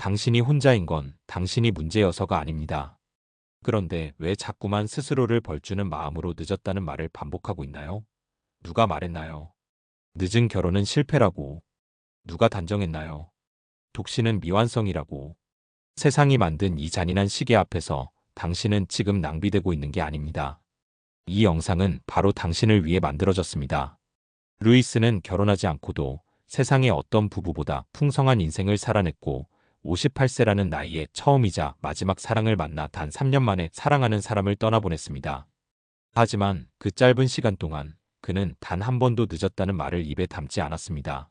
당신이 혼자인 건 당신이 문제여서가 아닙니다. 그런데 왜 자꾸만 스스로를 벌주는 마음으로 늦었다는 말을 반복하고 있나요? 누가 말했나요? 늦은 결혼은 실패라고. 누가 단정했나요? 독신은 미완성이라고. 세상이 만든 이 잔인한 시계 앞에서 당신은 지금 낭비되고 있는 게 아닙니다. 이 영상은 바로 당신을 위해 만들어졌습니다. 루이스는 결혼하지 않고도 세상의 어떤 부부보다 풍성한 인생을 살아냈고 58세라는 나이에 처음이자 마지막 사랑을 만나 단 3년 만에 사랑하는 사람을 떠나보냈습니다. 하지만 그 짧은 시간 동안 그는 단 한 번도 늦었다는 말을 입에 담지 않았습니다.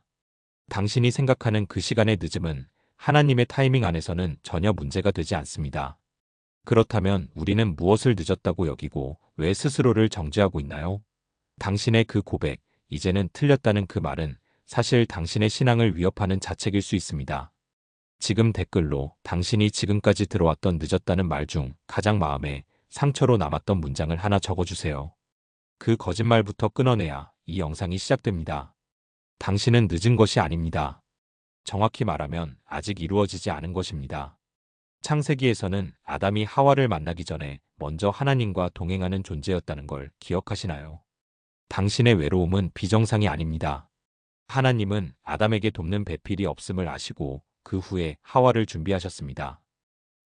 당신이 생각하는 그 시간의 늦음은 하나님의 타이밍 안에서는 전혀 문제가 되지 않습니다. 그렇다면 우리는 무엇을 늦었다고 여기고 왜 스스로를 정죄하고 있나요? 당신의 그 고백, 이제는 틀렸다는 그 말은 사실 당신의 신앙을 위협하는 자책일 수 있습니다. 지금 댓글로 당신이 지금까지 들어왔던 늦었다는 말 중 가장 마음에 상처로 남았던 문장을 하나 적어주세요. 그 거짓말부터 끊어내야 이 영상이 시작됩니다. 당신은 늦은 것이 아닙니다. 정확히 말하면 아직 이루어지지 않은 것입니다. 창세기에서는 아담이 하와를 만나기 전에 먼저 하나님과 동행하는 존재였다는 걸 기억하시나요? 당신의 외로움은 비정상이 아닙니다. 하나님은 아담에게 돕는 배필이 없음을 아시고 그 후에 하와를 준비하셨습니다.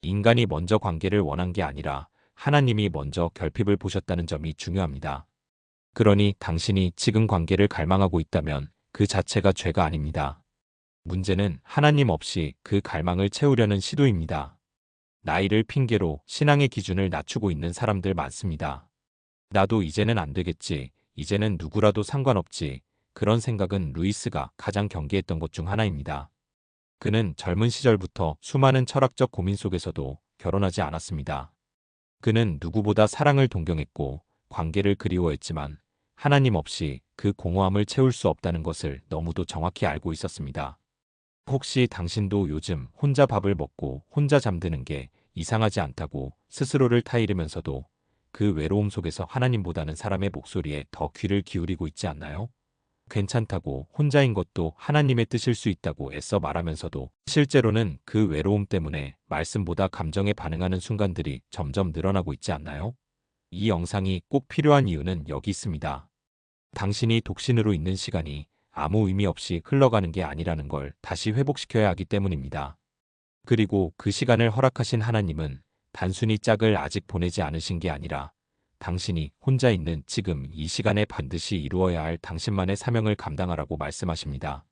인간이 먼저 관계를 원한 게 아니라 하나님이 먼저 결핍을 보셨다는 점이 중요합니다. 그러니 당신이 지금 관계를 갈망하고 있다면 그 자체가 죄가 아닙니다. 문제는 하나님 없이 그 갈망을 채우려는 시도입니다. 나이를 핑계로 신앙의 기준을 낮추고 있는 사람들 많습니다. 나도 이제는 안 되겠지, 이제는 누구라도 상관없지, 그런 생각은 루이스가 가장 경계했던 것 중 하나입니다. 그는 젊은 시절부터 수많은 철학적 고민 속에서도 결혼하지 않았습니다. 그는 누구보다 사랑을 동경했고 관계를 그리워했지만 하나님 없이 그 공허함을 채울 수 없다는 것을 너무도 정확히 알고 있었습니다. 혹시 당신도 요즘 혼자 밥을 먹고 혼자 잠드는 게 이상하지 않다고 스스로를 타이르면서도 그 외로움 속에서 하나님보다는 사람의 목소리에 더 귀를 기울이고 있지 않나요? 괜찮다고 혼자인 것도 하나님의 뜻일 수 있다고 애써 말하면서도 실제로는 그 외로움 때문에 말씀보다 감정에 반응하는 순간들이 점점 늘어나고 있지 않나요? 이 영상이 꼭 필요한 이유는 여기 있습니다. 당신이 독신으로 있는 시간이 아무 의미 없이 흘러가는 게 아니라는 걸 다시 회복시켜야 하기 때문입니다. 그리고 그 시간을 허락하신 하나님은 단순히 짝을 아직 보내지 않으신 게 아니라 당신이 혼자 있는 지금 이 시간에 반드시 이루어야 할 당신만의 사명을 감당하라고 말씀하십니다.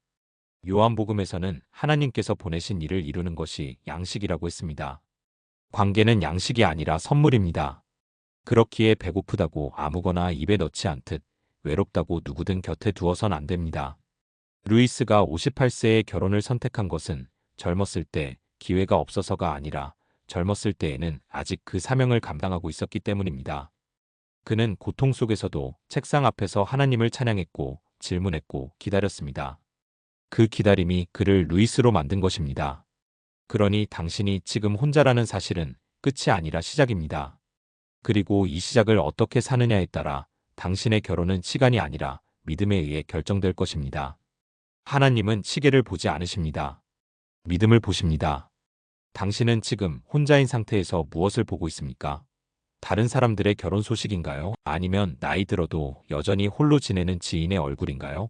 요한복음에서는 하나님께서 보내신 일을 이루는 것이 양식이라고 했습니다. 관계는 양식이 아니라 선물입니다. 그렇기에 배고프다고 아무거나 입에 넣지 않듯 외롭다고 누구든 곁에 두어선 안 됩니다. 루이스가 58세에 결혼을 선택한 것은 젊었을 때 기회가 없어서가 아니라 젊었을 때에는 아직 그 사명을 감당하고 있었기 때문입니다. 그는 고통 속에서도 책상 앞에서 하나님을 찬양했고 질문했고 기다렸습니다. 그 기다림이 그를 루이스로 만든 것입니다. 그러니 당신이 지금 혼자라는 사실은 끝이 아니라 시작입니다. 그리고 이 시작을 어떻게 사느냐에 따라 당신의 결혼은 시간이 아니라 믿음에 의해 결정될 것입니다. 하나님은 시계를 보지 않으십니다. 믿음을 보십니다. 당신은 지금 혼자인 상태에서 무엇을 보고 있습니까? 다른 사람들의 결혼 소식인가요? 아니면 나이 들어도 여전히 홀로 지내는 지인의 얼굴인가요?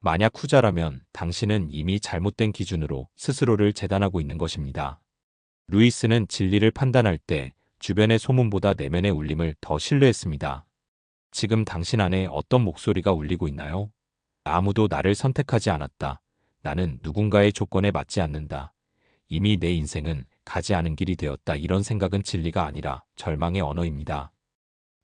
만약 후자라면 당신은 이미 잘못된 기준으로 스스로를 재단하고 있는 것입니다. 루이스는 진리를 판단할 때 주변의 소문보다 내면의 울림을 더 신뢰했습니다. 지금 당신 안에 어떤 목소리가 울리고 있나요? 아무도 나를 선택하지 않았다. 나는 누군가의 조건에 맞지 않는다. 이미 내 인생은 가지 않은 길이 되었다. 이런 생각은 진리가 아니라 절망의 언어입니다.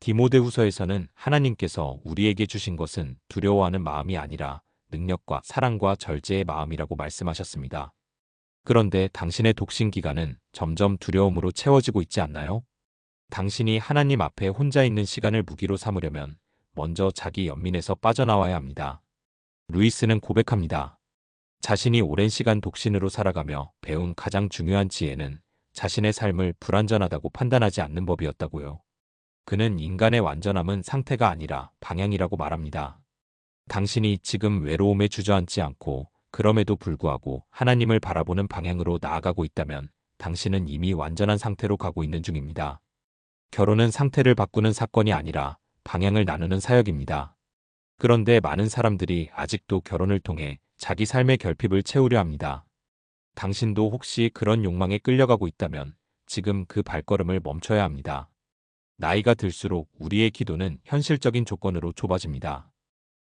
디모데후서에서는 하나님께서 우리에게 주신 것은 두려워하는 마음이 아니라 능력과 사랑과 절제의 마음이라고 말씀하셨습니다. 그런데 당신의 독신 기간은 점점 두려움으로 채워지고 있지 않나요? 당신이 하나님 앞에 혼자 있는 시간을 무기로 삼으려면 먼저 자기 연민에서 빠져나와야 합니다. 루이스는 고백합니다. 자신이 오랜 시간 독신으로 살아가며 배운 가장 중요한 지혜는 자신의 삶을 불완전하다고 판단하지 않는 법이었다고요. 그는 인간의 완전함은 상태가 아니라 방향이라고 말합니다. 당신이 지금 외로움에 주저앉지 않고 그럼에도 불구하고 하나님을 바라보는 방향으로 나아가고 있다면 당신은 이미 완전한 상태로 가고 있는 중입니다. 결혼은 상태를 바꾸는 사건이 아니라 방향을 나누는 사역입니다. 그런데 많은 사람들이 아직도 결혼을 통해 자기 삶의 결핍을 채우려 합니다. 당신도 혹시 그런 욕망에 끌려가고 있다면 지금 그 발걸음을 멈춰야 합니다. 나이가 들수록 우리의 기도는 현실적인 조건으로 좁아집니다.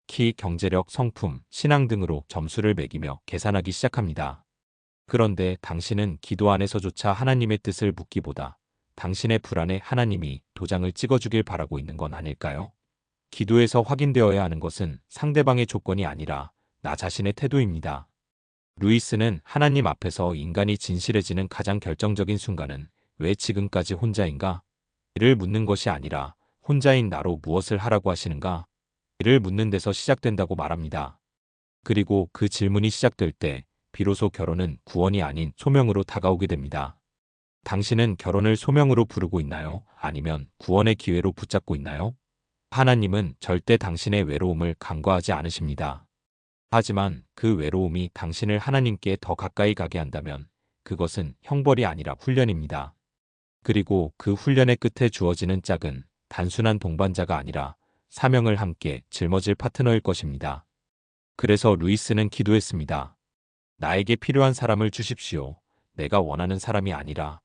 키, 경제력, 성품, 신앙 등으로 점수를 매기며 계산하기 시작합니다. 그런데 당신은 기도 안에서조차 하나님의 뜻을 묻기보다 당신의 불안에 하나님이 도장을 찍어주길 바라고 있는 건 아닐까요? 기도에서 확인되어야 하는 것은 상대방의 조건이 아니라 나 자신의 태도입니다. 루이스는 하나님 앞에서 인간이 진실해지는 가장 결정적인 순간은 왜 지금까지 혼자인가? 이를 묻는 것이 아니라 혼자인 나로 무엇을 하라고 하시는가? 이를 묻는 데서 시작된다고 말합니다. 그리고 그 질문이 시작될 때 비로소 결혼은 구원이 아닌 소명으로 다가오게 됩니다. 당신은 결혼을 소명으로 부르고 있나요? 아니면 구원의 기회로 붙잡고 있나요? 하나님은 절대 당신의 외로움을 간과하지 않으십니다. 하지만 그 외로움이 당신을 하나님께 더 가까이 가게 한다면 그것은 형벌이 아니라 훈련입니다. 그리고 그 훈련의 끝에 주어지는 짝은 단순한 동반자가 아니라 사명을 함께 짊어질 파트너일 것입니다. 그래서 루이스는 기도했습니다. 나에게 필요한 사람을 주십시오. 내가 원하는 사람이 아니라.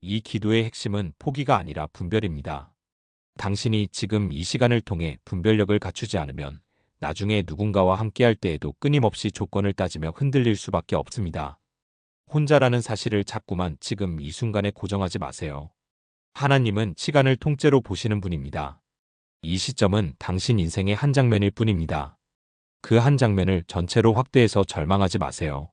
이 기도의 핵심은 포기가 아니라 분별입니다. 당신이 지금 이 시간을 통해 분별력을 갖추지 않으면 나중에 누군가와 함께할 때에도 끊임없이 조건을 따지며 흔들릴 수밖에 없습니다. 혼자라는 사실을 자꾸만 지금 이 순간에 고정하지 마세요. 하나님은 시간을 통째로 보시는 분입니다. 이 시점은 당신 인생의 한 장면일 뿐입니다. 그 한 장면을 전체로 확대해서 절망하지 마세요.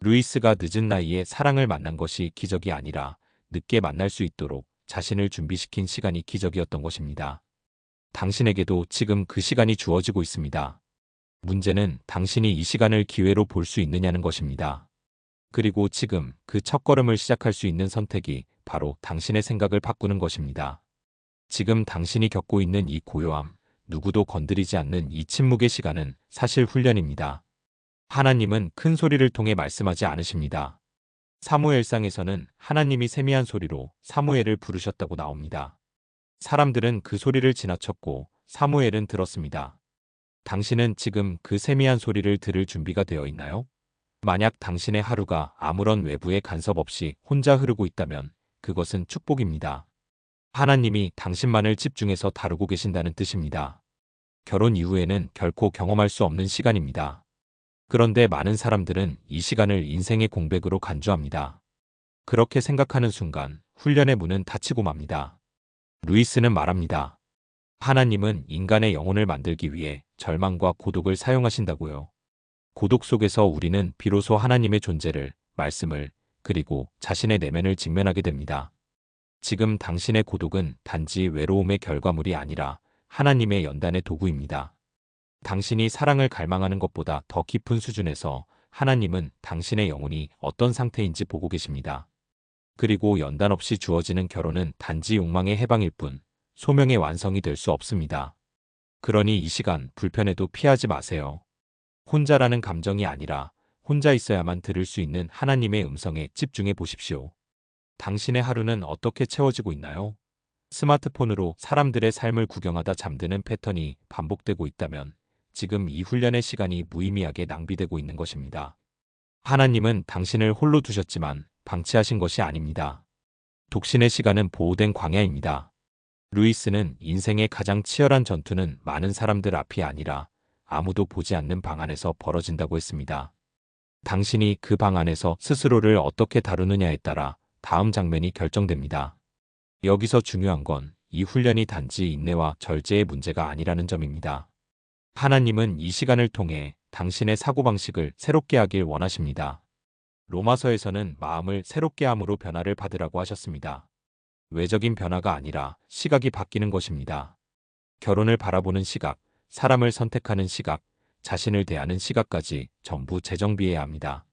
루이스가 늦은 나이에 사랑을 만난 것이 기적이 아니라 늦게 만날 수 있도록 자신을 준비시킨 시간이 기적이었던 것입니다. 당신에게도 지금 그 시간이 주어지고 있습니다. 문제는 당신이 이 시간을 기회로 볼 수 있느냐는 것입니다. 그리고 지금 그 첫걸음을 시작할 수 있는 선택이 바로 당신의 생각을 바꾸는 것입니다. 지금 당신이 겪고 있는 이 고요함, 누구도 건드리지 않는 이 침묵의 시간은 사실 훈련입니다. 하나님은 큰 소리를 통해 말씀하지 않으십니다. 사무엘상에서는 하나님이 세미한 소리로 사무엘을 부르셨다고 나옵니다. 사람들은 그 소리를 지나쳤고 사무엘은 들었습니다. 당신은 지금 그 세미한 소리를 들을 준비가 되어 있나요? 만약 당신의 하루가 아무런 외부의 간섭 없이 혼자 흐르고 있다면 그것은 축복입니다. 하나님이 당신만을 집중해서 다루고 계신다는 뜻입니다. 결혼 이후에는 결코 경험할 수 없는 시간입니다. 그런데 많은 사람들은 이 시간을 인생의 공백으로 간주합니다. 그렇게 생각하는 순간 훈련의 문은 닫히고 맙니다. 루이스는 말합니다. 하나님은 인간의 영혼을 만들기 위해 절망과 고독을 사용하신다고요. 고독 속에서 우리는 비로소 하나님의 존재를, 말씀을, 그리고 자신의 내면을 직면하게 됩니다. 지금 당신의 고독은 단지 외로움의 결과물이 아니라 하나님의 연단의 도구입니다. 당신이 사랑을 갈망하는 것보다 더 깊은 수준에서 하나님은 당신의 영혼이 어떤 상태인지 보고 계십니다. 그리고 연단 없이 주어지는 결혼은 단지 욕망의 해방일 뿐 소명의 완성이 될 수 없습니다. 그러니 이 시간 불편해도 피하지 마세요. 혼자라는 감정이 아니라 혼자 있어야만 들을 수 있는 하나님의 음성에 집중해 보십시오. 당신의 하루는 어떻게 채워지고 있나요? 스마트폰으로 사람들의 삶을 구경하다 잠드는 패턴이 반복되고 있다면 지금 이 훈련의 시간이 무의미하게 낭비되고 있는 것입니다. 하나님은 당신을 홀로 두셨지만 방치하신 것이 아닙니다. 독신의 시간은 보호된 광야입니다. 루이스는 인생의 가장 치열한 전투는 많은 사람들 앞이 아니라 아무도 보지 않는 방 안에서 벌어진다고 했습니다. 당신이 그 방 안에서 스스로를 어떻게 다루느냐에 따라 다음 장면이 결정됩니다. 여기서 중요한 건 이 훈련이 단지 인내와 절제의 문제가 아니라는 점입니다. 하나님은 이 시간을 통해 당신의 사고방식을 새롭게 하길 원하십니다. 로마서에서는 마음을 새롭게 함으로 변화를 받으라고 하셨습니다. 외적인 변화가 아니라 시각이 바뀌는 것입니다. 결혼을 바라보는 시각, 사람을 선택하는 시각, 자신을 대하는 시각까지 전부 재정비해야 합니다.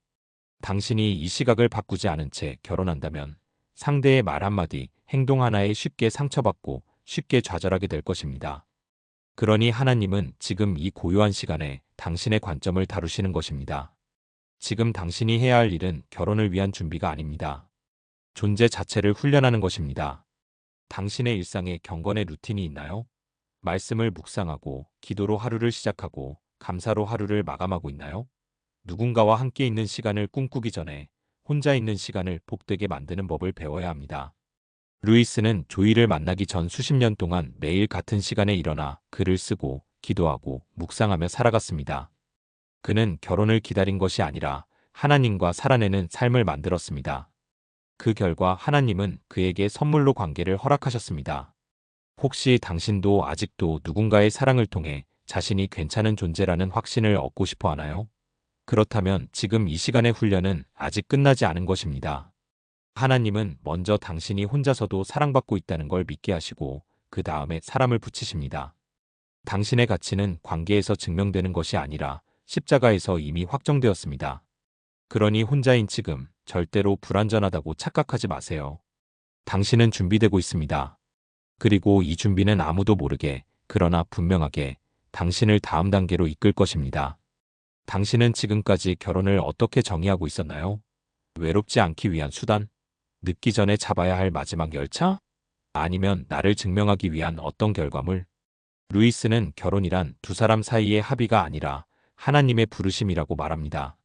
당신이 이 시각을 바꾸지 않은 채 결혼한다면 상대의 말 한마디, 행동 하나에 쉽게 상처받고 쉽게 좌절하게 될 것입니다. 그러니 하나님은 지금 이 고요한 시간에 당신의 관점을 다루시는 것입니다. 지금 당신이 해야 할 일은 결혼을 위한 준비가 아닙니다. 존재 자체를 훈련하는 것입니다. 당신의 일상에 경건의 루틴이 있나요? 말씀을 묵상하고 기도로 하루를 시작하고 감사로 하루를 마감하고 있나요? 누군가와 함께 있는 시간을 꿈꾸기 전에 혼자 있는 시간을 복되게 만드는 법을 배워야 합니다. 루이스는 조이를 만나기 전 수십 년 동안 매일 같은 시간에 일어나 글을 쓰고 기도하고 묵상하며 살아갔습니다. 그는 결혼을 기다린 것이 아니라 하나님과 살아내는 삶을 만들었습니다. 그 결과 하나님은 그에게 선물로 관계를 허락하셨습니다. 혹시 당신도 아직도 누군가의 사랑을 통해 자신이 괜찮은 존재라는 확신을 얻고 싶어 하나요? 그렇다면 지금 이 시간의 훈련은 아직 끝나지 않은 것입니다. 하나님은 먼저 당신이 혼자서도 사랑받고 있다는 걸 믿게 하시고 그 다음에 사람을 붙이십니다. 당신의 가치는 관계에서 증명되는 것이 아니라 십자가에서 이미 확정되었습니다. 그러니 혼자인 지금 절대로 불완전하다고 착각하지 마세요. 당신은 준비되고 있습니다. 그리고 이 준비는 아무도 모르게 그러나 분명하게 당신을 다음 단계로 이끌 것입니다. 당신은 지금까지 결혼을 어떻게 정의하고 있었나요? 외롭지 않기 위한 수단? 늦기 전에 잡아야 할 마지막 열차? 아니면 나를 증명하기 위한 어떤 결과물? 루이스는 결혼이란 두 사람 사이의 합의가 아니라 하나님의 부르심이라고 말합니다.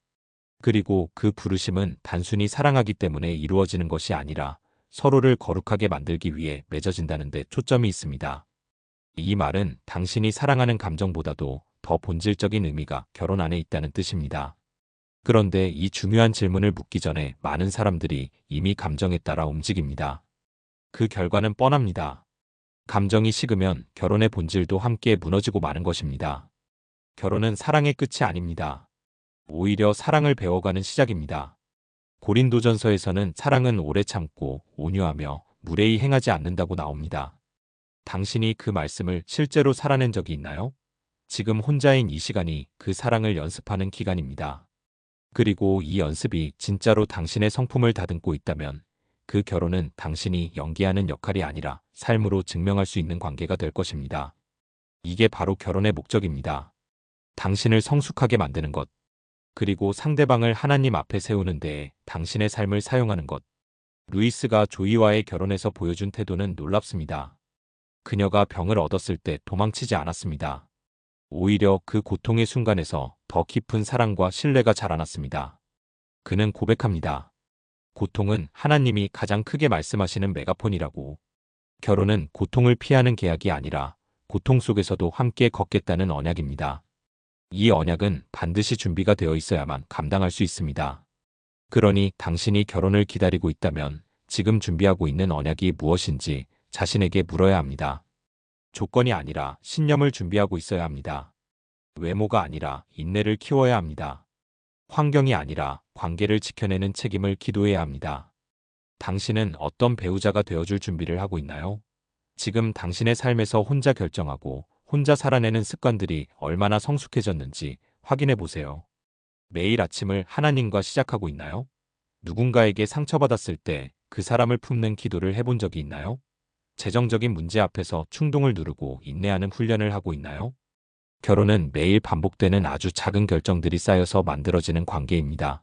그리고 그 부르심은 단순히 사랑하기 때문에 이루어지는 것이 아니라 서로를 거룩하게 만들기 위해 맺어진다는 데 초점이 있습니다. 이 말은 당신이 사랑하는 감정보다도 더 본질적인 의미가 결혼 안에 있다는 뜻입니다. 그런데 이 중요한 질문을 묻기 전에 많은 사람들이 이미 감정에 따라 움직입니다. 그 결과는 뻔합니다. 감정이 식으면 결혼의 본질도 함께 무너지고 마는 것입니다. 결혼은 사랑의 끝이 아닙니다. 오히려 사랑을 배워가는 시작입니다. 고린도전서에서는 사랑은 오래 참고 온유하며 무례히 행하지 않는다고 나옵니다. 당신이 그 말씀을 실제로 살아낸 적이 있나요? 지금 혼자인 이 시간이 그 사랑을 연습하는 기간입니다. 그리고 이 연습이 진짜로 당신의 성품을 다듬고 있다면 그 결혼은 당신이 연기하는 역할이 아니라 삶으로 증명할 수 있는 관계가 될 것입니다. 이게 바로 결혼의 목적입니다. 당신을 성숙하게 만드는 것, 그리고 상대방을 하나님 앞에 세우는 데에 당신의 삶을 사용하는 것. 루이스가 조이와의 결혼에서 보여준 태도는 놀랍습니다. 그녀가 병을 얻었을 때 도망치지 않았습니다. 오히려 그 고통의 순간에서 더 깊은 사랑과 신뢰가 자라났습니다. 그는 고백합니다. 고통은 하나님이 가장 크게 말씀하시는 메가폰이라고. 결혼은 고통을 피하는 계약이 아니라 고통 속에서도 함께 걷겠다는 언약입니다. 이 언약은 반드시 준비가 되어 있어야만 감당할 수 있습니다. 그러니 당신이 결혼을 기다리고 있다면 지금 준비하고 있는 언약이 무엇인지 자신에게 물어야 합니다. 조건이 아니라 신념을 준비하고 있어야 합니다. 외모가 아니라 인내를 키워야 합니다. 환경이 아니라 관계를 지켜내는 책임을 기도해야 합니다. 당신은 어떤 배우자가 되어줄 준비를 하고 있나요? 지금 당신의 삶에서 혼자 결정하고 혼자 살아내는 습관들이 얼마나 성숙해졌는지 확인해 보세요. 매일 아침을 하나님과 시작하고 있나요? 누군가에게 상처받았을 때 그 사람을 품는 기도를 해본 적이 있나요? 재정적인 문제 앞에서 충동을 누르고 인내하는 훈련을 하고 있나요? 결혼은 매일 반복되는 아주 작은 결정들이 쌓여서 만들어지는 관계입니다.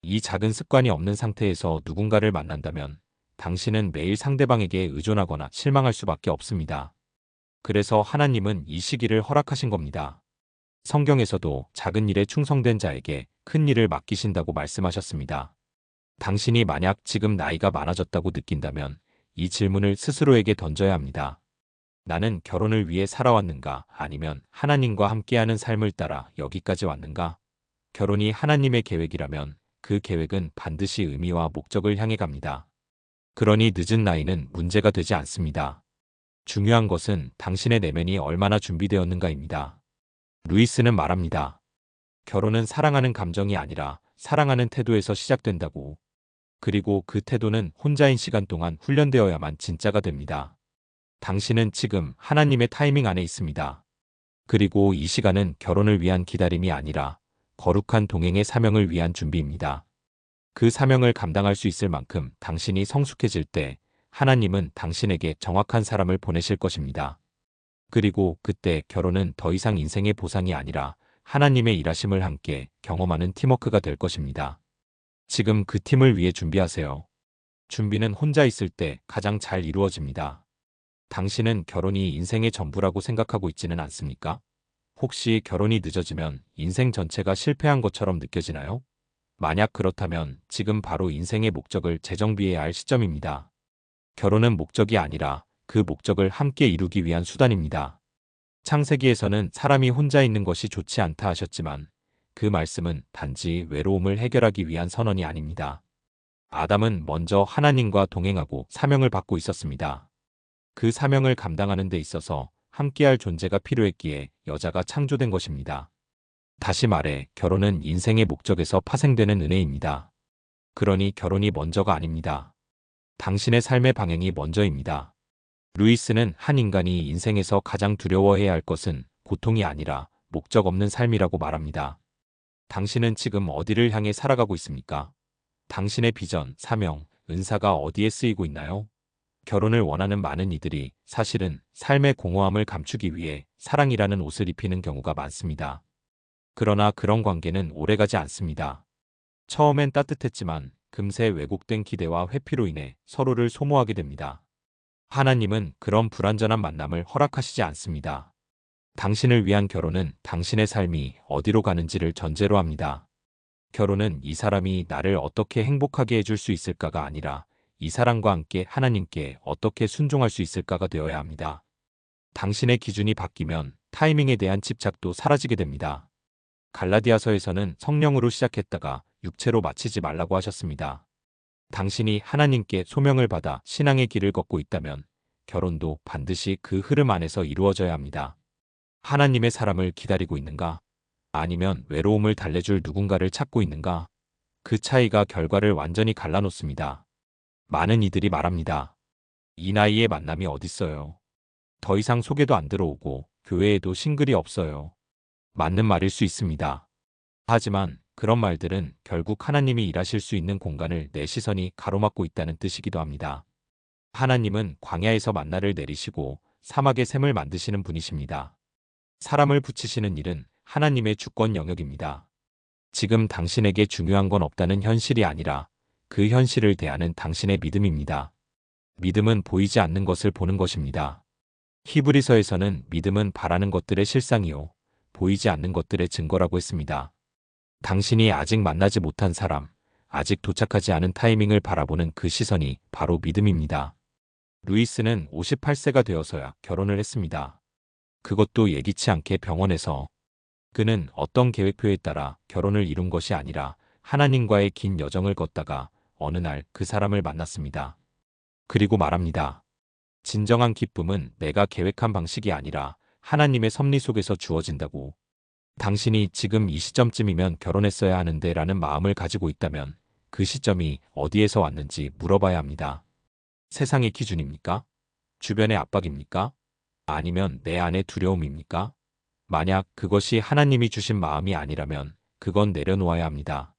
이 작은 습관이 없는 상태에서 누군가를 만난다면 당신은 매일 상대방에게 의존하거나 실망할 수밖에 없습니다. 그래서 하나님은 이 시기를 허락하신 겁니다. 성경에서도 작은 일에 충성된 자에게 큰 일을 맡기신다고 말씀하셨습니다. 당신이 만약 지금 나이가 많아졌다고 느낀다면 이 질문을 스스로에게 던져야 합니다. 나는 결혼을 위해 살아왔는가 아니면 하나님과 함께하는 삶을 따라 여기까지 왔는가? 결혼이 하나님의 계획이라면 그 계획은 반드시 의미와 목적을 향해 갑니다. 그러니 늦은 나이는 문제가 되지 않습니다. 중요한 것은 당신의 내면이 얼마나 준비되었는가입니다. 루이스는 말합니다. 결혼은 사랑하는 감정이 아니라 사랑하는 태도에서 시작된다고. 그리고 그 태도는 혼자인 시간 동안 훈련되어야만 진짜가 됩니다. 당신은 지금 하나님의 타이밍 안에 있습니다. 그리고 이 시간은 결혼을 위한 기다림이 아니라 거룩한 동행의 사명을 위한 준비입니다. 그 사명을 감당할 수 있을 만큼 당신이 성숙해질 때 하나님은 당신에게 정확한 사람을 보내실 것입니다. 그리고 그때 결혼은 더 이상 인생의 보상이 아니라 하나님의 일하심을 함께 경험하는 팀워크가 될 것입니다. 지금 그 팀을 위해 준비하세요. 준비는 혼자 있을 때 가장 잘 이루어집니다. 당신은 결혼이 인생의 전부라고 생각하고 있지는 않습니까? 혹시 결혼이 늦어지면 인생 전체가 실패한 것처럼 느껴지나요? 만약 그렇다면 지금 바로 인생의 목적을 재정비해야 할 시점입니다. 결혼은 목적이 아니라 그 목적을 함께 이루기 위한 수단입니다. 창세기에서는 사람이 혼자 있는 것이 좋지 않다 하셨지만 그 말씀은 단지 외로움을 해결하기 위한 선언이 아닙니다. 아담은 먼저 하나님과 동행하고 사명을 받고 있었습니다. 그 사명을 감당하는 데 있어서 함께할 존재가 필요했기에 여자가 창조된 것입니다. 다시 말해 결혼은 인생의 목적에서 파생되는 은혜입니다. 그러니 결혼이 먼저가 아닙니다. 당신의 삶의 방향이 먼저입니다. 루이스는 한 인간이 인생에서 가장 두려워해야 할 것은 고통이 아니라 목적 없는 삶이라고 말합니다. 당신은 지금 어디를 향해 살아가고 있습니까? 당신의 비전, 사명, 은사가 어디에 쓰이고 있나요? 결혼을 원하는 많은 이들이 사실은 삶의 공허함을 감추기 위해 사랑이라는 옷을 입히는 경우가 많습니다. 그러나 그런 관계는 오래가지 않습니다. 처음엔 따뜻했지만 금세 왜곡된 기대와 회피로 인해 서로를 소모하게 됩니다. 하나님은 그런 불완전한 만남을 허락하시지 않습니다. 당신을 위한 결혼은 당신의 삶이 어디로 가는지를 전제로 합니다. 결혼은 이 사람이 나를 어떻게 행복하게 해줄 수 있을까가 아니라 이 사람과 함께 하나님께 어떻게 순종할 수 있을까가 되어야 합니다. 당신의 기준이 바뀌면 타이밍에 대한 집착도 사라지게 됩니다. 갈라디아서에서는 성령으로 시작했다가 육체로 마치지 말라고 하셨습니다. 당신이 하나님께 소명을 받아 신앙의 길을 걷고 있다면 결혼도 반드시 그 흐름 안에서 이루어져야 합니다. 하나님의 사람을 기다리고 있는가? 아니면 외로움을 달래줄 누군가를 찾고 있는가? 그 차이가 결과를 완전히 갈라놓습니다. 많은 이들이 말합니다. 이 나이에 만남이 어딨어요. 더 이상 소개도 안 들어오고 교회에도 싱글이 없어요. 맞는 말일 수 있습니다. 하지만 그런 말들은 결국 하나님이 일하실 수 있는 공간을 내 시선이 가로막고 있다는 뜻이기도 합니다. 하나님은 광야에서 만나를 내리시고 사막의 샘을 만드시는 분이십니다. 사람을 붙이시는 일은 하나님의 주권 영역입니다. 지금 당신에게 중요한 건 없다는 현실이 아니라 그 현실을 대하는 당신의 믿음입니다. 믿음은 보이지 않는 것을 보는 것입니다. 히브리서에서는 믿음은 바라는 것들의 실상이요. 보이지 않는 것들의 증거라고 했습니다. 당신이 아직 만나지 못한 사람, 아직 도착하지 않은 타이밍을 바라보는 그 시선이 바로 믿음입니다. 루이스는 58세가 되어서야 결혼을 했습니다. 그것도 예기치 않게 병원에서 그는 어떤 계획표에 따라 결혼을 이룬 것이 아니라 하나님과의 긴 여정을 걷다가 어느 날 그 사람을 만났습니다. 그리고 말합니다. 진정한 기쁨은 내가 계획한 방식이 아니라 하나님의 섭리 속에서 주어진다고. 당신이 지금 이 시점쯤이면 결혼했어야 하는데 라는 마음을 가지고 있다면 그 시점이 어디에서 왔는지 물어봐야 합니다. 세상의 기준입니까? 주변의 압박입니까? 아니면 내 안의 두려움입니까? 만약 그것이 하나님이 주신 마음이 아니라면 그건 내려놓아야 합니다.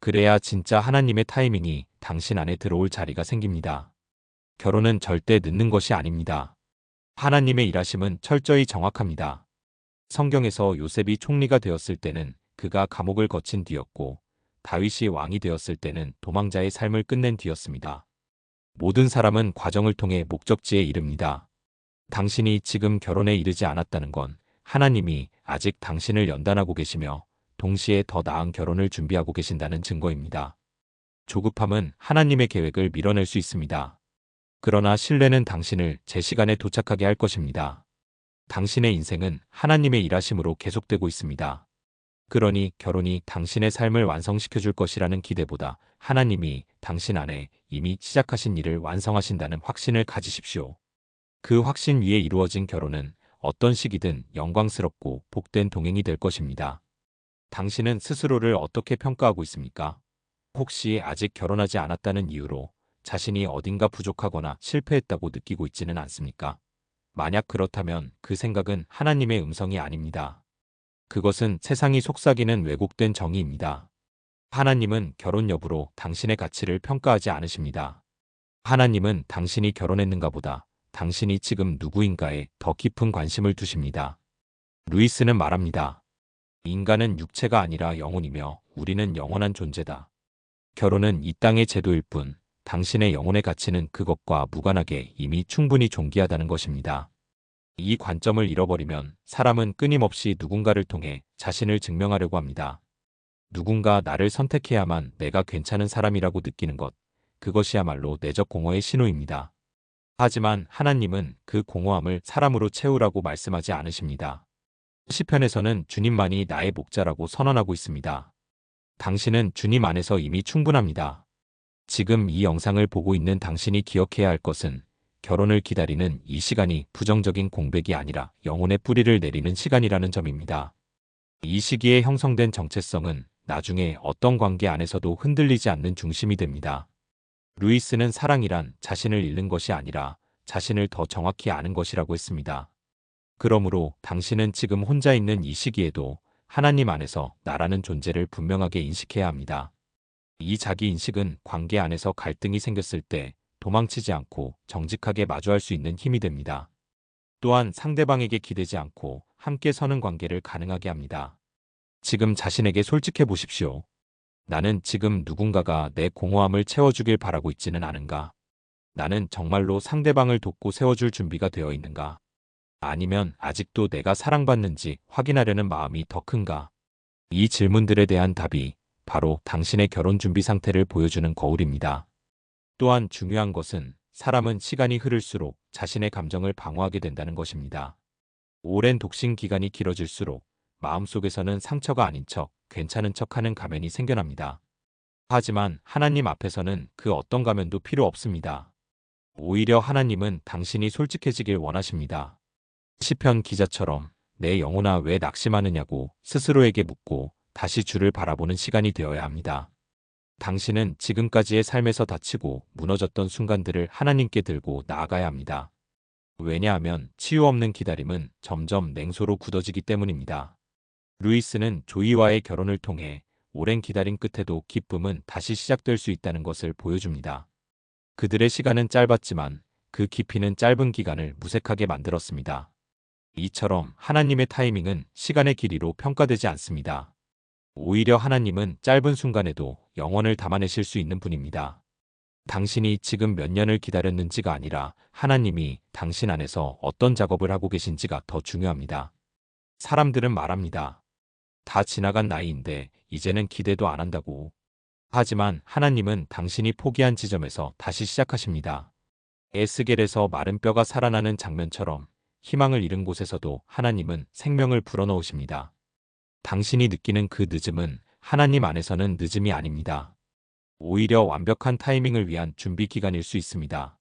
그래야 진짜 하나님의 타이밍이 당신 안에 들어올 자리가 생깁니다. 결혼은 절대 늦는 것이 아닙니다. 하나님의 일하심은 철저히 정확합니다. 성경에서 요셉이 총리가 되었을 때는 그가 감옥을 거친 뒤였고 다윗이 왕이 되었을 때는 도망자의 삶을 끝낸 뒤였습니다. 모든 사람은 과정을 통해 목적지에 이릅니다. 당신이 지금 결혼에 이르지 않았다는 건 하나님이 아직 당신을 연단하고 계시며 동시에 더 나은 결혼을 준비하고 계신다는 증거입니다. 조급함은 하나님의 계획을 밀어낼 수 있습니다. 그러나 신뢰는 당신을 제 시간에 도착하게 할 것입니다. 당신의 인생은 하나님의 일하심으로 계속되고 있습니다. 그러니 결혼이 당신의 삶을 완성시켜 줄 것이라는 기대보다 하나님이 당신 안에 이미 시작하신 일을 완성하신다는 확신을 가지십시오. 그 확신 위에 이루어진 결혼은 어떤 시기든 영광스럽고 복된 동행이 될 것입니다. 당신은 스스로를 어떻게 평가하고 있습니까? 혹시 아직 결혼하지 않았다는 이유로 자신이 어딘가 부족하거나 실패했다고 느끼고 있지는 않습니까? 만약 그렇다면 그 생각은 하나님의 음성이 아닙니다. 그것은 세상이 속삭이는 왜곡된 정의입니다. 하나님은 결혼 여부로 당신의 가치를 평가하지 않으십니다. 하나님은 당신이 결혼했는가 보다 당신이 지금 누구인가에 더 깊은 관심을 두십니다. 루이스는 말합니다. 인간은 육체가 아니라 영혼이며 우리는 영원한 존재다. 결혼은 이 땅의 제도일 뿐 당신의 영혼의 가치는 그것과 무관하게 이미 충분히 존귀하다는 것입니다. 이 관점을 잃어버리면 사람은 끊임없이 누군가를 통해 자신을 증명하려고 합니다. 누군가 나를 선택해야만 내가 괜찮은 사람이라고 느끼는 것, 그것이야말로 내적 공허의 신호입니다. 하지만 하나님은 그 공허함을 사람으로 채우라고 말씀하지 않으십니다. 시편에서는 주님만이 나의 목자라고 선언하고 있습니다. 당신은 주님 안에서 이미 충분합니다. 지금 이 영상을 보고 있는 당신이 기억해야 할 것은 결혼을 기다리는 이 시간이 부정적인 공백이 아니라 영혼의 뿌리를 내리는 시간이라는 점입니다. 이 시기에 형성된 정체성은 나중에 어떤 관계 안에서도 흔들리지 않는 중심이 됩니다. 루이스는 사랑이란 자신을 잃는 것이 아니라 자신을 더 정확히 아는 것이라고 했습니다. 그러므로 당신은 지금 혼자 있는 이 시기에도 하나님 안에서 나라는 존재를 분명하게 인식해야 합니다. 이 자기 인식은 관계 안에서 갈등이 생겼을 때 도망치지 않고 정직하게 마주할 수 있는 힘이 됩니다. 또한 상대방에게 기대지 않고 함께 서는 관계를 가능하게 합니다. 지금 자신에게 솔직해 보십시오. 나는 지금 누군가가 내 공허함을 채워주길 바라고 있지는 않은가? 나는 정말로 상대방을 돕고 세워줄 준비가 되어 있는가? 아니면 아직도 내가 사랑받는지 확인하려는 마음이 더 큰가? 이 질문들에 대한 답이 바로 당신의 결혼 준비 상태를 보여주는 거울입니다. 또한 중요한 것은 사람은 시간이 흐를수록 자신의 감정을 방어하게 된다는 것입니다. 오랜 독신 기간이 길어질수록 마음속에서는 상처가 아닌 척, 괜찮은 척하는 가면이 생겨납니다. 하지만 하나님 앞에서는 그 어떤 가면도 필요 없습니다. 오히려 하나님은 당신이 솔직해지길 원하십니다. 시편 기자처럼 내 영혼아 왜 낙심하느냐고 스스로에게 묻고 다시 주를 바라보는 시간이 되어야 합니다. 당신은 지금까지의 삶에서 다치고 무너졌던 순간들을 하나님께 들고 나아가야 합니다. 왜냐하면 치유 없는 기다림은 점점 냉소로 굳어지기 때문입니다. 루이스는 조이와의 결혼을 통해 오랜 기다림 끝에도 기쁨은 다시 시작될 수 있다는 것을 보여줍니다. 그들의 시간은 짧았지만 그 깊이는 짧은 기간을 무색하게 만들었습니다. 이처럼 하나님의 타이밍은 시간의 길이로 평가되지 않습니다. 오히려 하나님은 짧은 순간에도 영원을 담아내실 수 있는 분입니다. 당신이 지금 몇 년을 기다렸는지가 아니라 하나님이 당신 안에서 어떤 작업을 하고 계신지가 더 중요합니다. 사람들은 말합니다. 다 지나간 나이인데 이제는 기대도 안 한다고. 하지만 하나님은 당신이 포기한 지점에서 다시 시작하십니다. 에스겔에서 마른 뼈가 살아나는 장면처럼 희망을 잃은 곳에서도 하나님은 생명을 불어넣으십니다. 당신이 느끼는 그 늦음은 하나님 안에서는 늦음이 아닙니다. 오히려 완벽한 타이밍을 위한 준비 기간일 수 있습니다.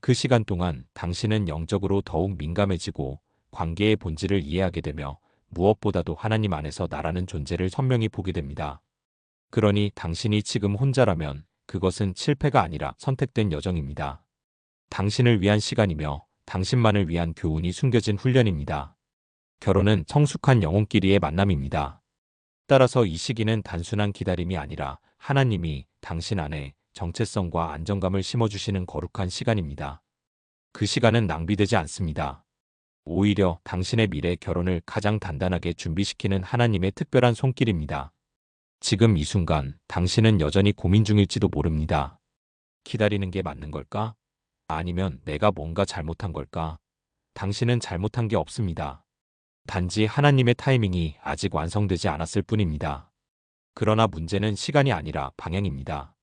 그 시간 동안 당신은 영적으로 더욱 민감해지고 관계의 본질을 이해하게 되며 무엇보다도 하나님 안에서 나라는 존재를 선명히 보게 됩니다. 그러니 당신이 지금 혼자라면 그것은 실패가 아니라 선택된 여정입니다. 당신을 위한 시간이며 당신만을 위한 교훈이 숨겨진 훈련입니다. 결혼은 성숙한 영혼끼리의 만남입니다. 따라서 이 시기는 단순한 기다림이 아니라 하나님이 당신 안에 정체성과 안정감을 심어주시는 거룩한 시간입니다. 그 시간은 낭비되지 않습니다. 오히려 당신의 미래 결혼을 가장 단단하게 준비시키는 하나님의 특별한 손길입니다. 지금 이 순간 당신은 여전히 고민 중일지도 모릅니다. 기다리는 게 맞는 걸까? 아니면 내가 뭔가 잘못한 걸까? 당신은 잘못한 게 없습니다. 단지 하나님의 타이밍이 아직 완성되지 않았을 뿐입니다. 그러나 문제는 시간이 아니라 방향입니다.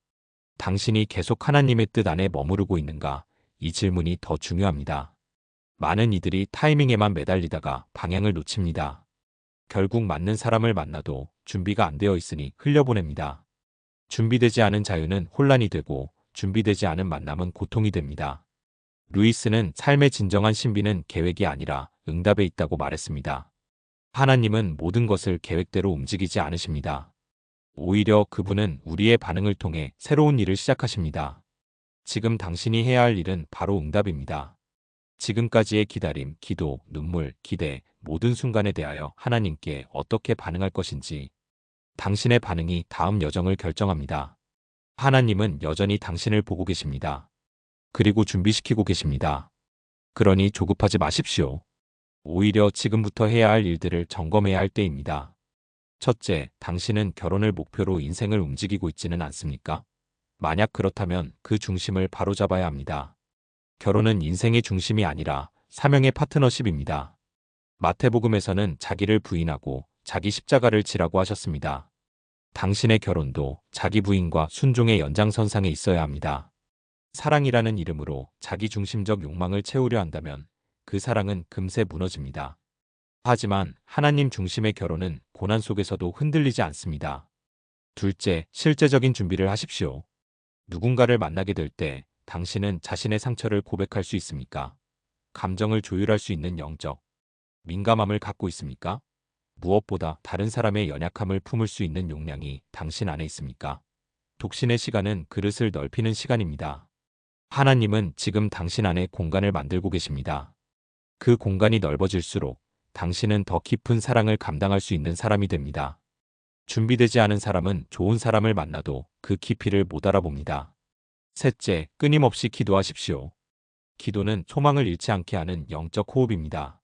당신이 계속 하나님의 뜻 안에 머무르고 있는가? 이 질문이 더 중요합니다. 많은 이들이 타이밍에만 매달리다가 방향을 놓칩니다. 결국 맞는 사람을 만나도 준비가 안 되어 있으니 흘려보냅니다. 준비되지 않은 자유는 혼란이 되고 준비되지 않은 만남은 고통이 됩니다. 루이스는 삶의 진정한 신비는 계획이 아니라 응답에 있다고 말했습니다. 하나님은 모든 것을 계획대로 움직이지 않으십니다. 오히려 그분은 우리의 반응을 통해 새로운 일을 시작하십니다. 지금 당신이 해야 할 일은 바로 응답입니다. 지금까지의 기다림, 기도, 눈물, 기대, 모든 순간에 대하여 하나님께 어떻게 반응할 것인지 당신의 반응이 다음 여정을 결정합니다. 하나님은 여전히 당신을 보고 계십니다. 그리고 준비시키고 계십니다. 그러니 조급하지 마십시오. 오히려 지금부터 해야 할 일들을 점검해야 할 때입니다. 첫째, 당신은 결혼을 목표로 인생을 움직이고 있지는 않습니까? 만약 그렇다면 그 중심을 바로잡아야 합니다. 결혼은 인생의 중심이 아니라 사명의 파트너십입니다. 마태복음에서는 자기를 부인하고 자기 십자가를 지라고 하셨습니다. 당신의 결혼도 자기 부인과 순종의 연장선상에 있어야 합니다. 사랑이라는 이름으로 자기 중심적 욕망을 채우려 한다면 그 사랑은 금세 무너집니다. 하지만 하나님 중심의 결혼은 고난 속에서도 흔들리지 않습니다. 둘째, 실제적인 준비를 하십시오. 누군가를 만나게 될 때 당신은 자신의 상처를 고백할 수 있습니까? 감정을 조율할 수 있는 영적 민감함을 갖고 있습니까? 무엇보다 다른 사람의 연약함을 품을 수 있는 용량이 당신 안에 있습니까? 독신의 시간은 그릇을 넓히는 시간입니다. 하나님은 지금 당신 안에 공간을 만들고 계십니다. 그 공간이 넓어질수록 당신은 더 깊은 사랑을 감당할 수 있는 사람이 됩니다. 준비되지 않은 사람은 좋은 사람을 만나도 그 깊이를 못 알아봅니다. 셋째, 끊임없이 기도하십시오. 기도는 소망을 잃지 않게 하는 영적 호흡입니다.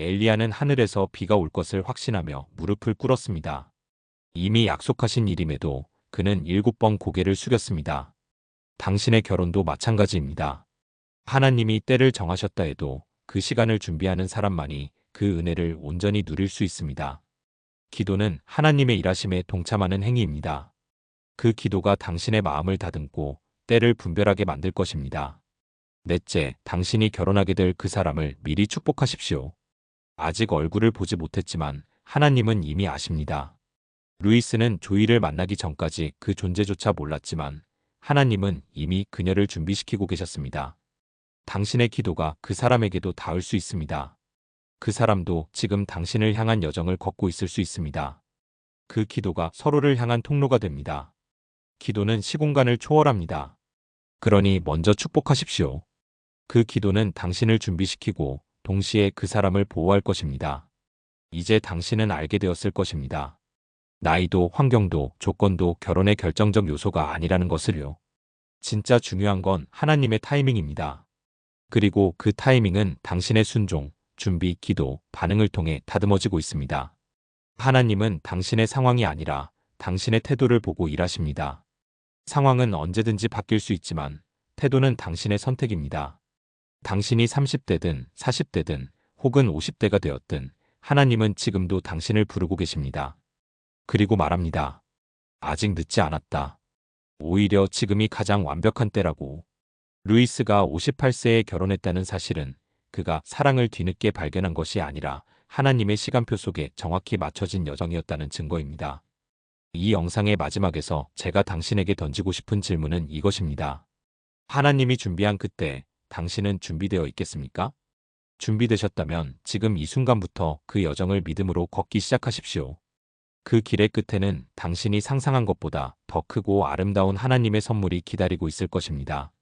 엘리야는 하늘에서 비가 올 것을 확신하며 무릎을 꿇었습니다. 이미 약속하신 일임에도 그는 일곱 번 고개를 숙였습니다. 당신의 결혼도 마찬가지입니다. 하나님이 때를 정하셨다 해도 그 시간을 준비하는 사람만이 그 은혜를 온전히 누릴 수 있습니다. 기도는 하나님의 일하심에 동참하는 행위입니다. 그 기도가 당신의 마음을 다듬고 때를 분별하게 만들 것입니다. 넷째, 당신이 결혼하게 될 그 사람을 미리 축복하십시오. 아직 얼굴을 보지 못했지만 하나님은 이미 아십니다. 루이스는 조이를 만나기 전까지 그 존재조차 몰랐지만 하나님은 이미 그녀를 준비시키고 계셨습니다. 당신의 기도가 그 사람에게도 닿을 수 있습니다. 그 사람도 지금 당신을 향한 여정을 걷고 있을 수 있습니다. 그 기도가 서로를 향한 통로가 됩니다. 기도는 시공간을 초월합니다. 그러니 먼저 축복하십시오. 그 기도는 당신을 준비시키고 동시에 그 사람을 보호할 것입니다. 이제 당신은 알게 되었을 것입니다. 나이도 환경도 조건도 결혼의 결정적 요소가 아니라는 것을요. 진짜 중요한 건 하나님의 타이밍입니다. 그리고 그 타이밍은 당신의 순종, 준비, 기도, 반응을 통해 다듬어지고 있습니다. 하나님은 당신의 상황이 아니라 당신의 태도를 보고 일하십니다. 상황은 언제든지 바뀔 수 있지만 태도는 당신의 선택입니다. 당신이 30대든 40대든 혹은 50대가 되었든 하나님은 지금도 당신을 부르고 계십니다. 그리고 말합니다. 아직 늦지 않았다. 오히려 지금이 가장 완벽한 때라고. 루이스가 58세에 결혼했다는 사실은 그가 사랑을 뒤늦게 발견한 것이 아니라 하나님의 시간표 속에 정확히 맞춰진 여정이었다는 증거입니다. 이 영상의 마지막에서 제가 당신에게 던지고 싶은 질문은 이것입니다. 하나님이 준비한 그때 당신은 준비되어 있겠습니까? 준비되셨다면 지금 이 순간부터 그 여정을 믿음으로 걷기 시작하십시오. 그 길의 끝에는 당신이 상상한 것보다 더 크고 아름다운 하나님의 선물이 기다리고 있을 것입니다.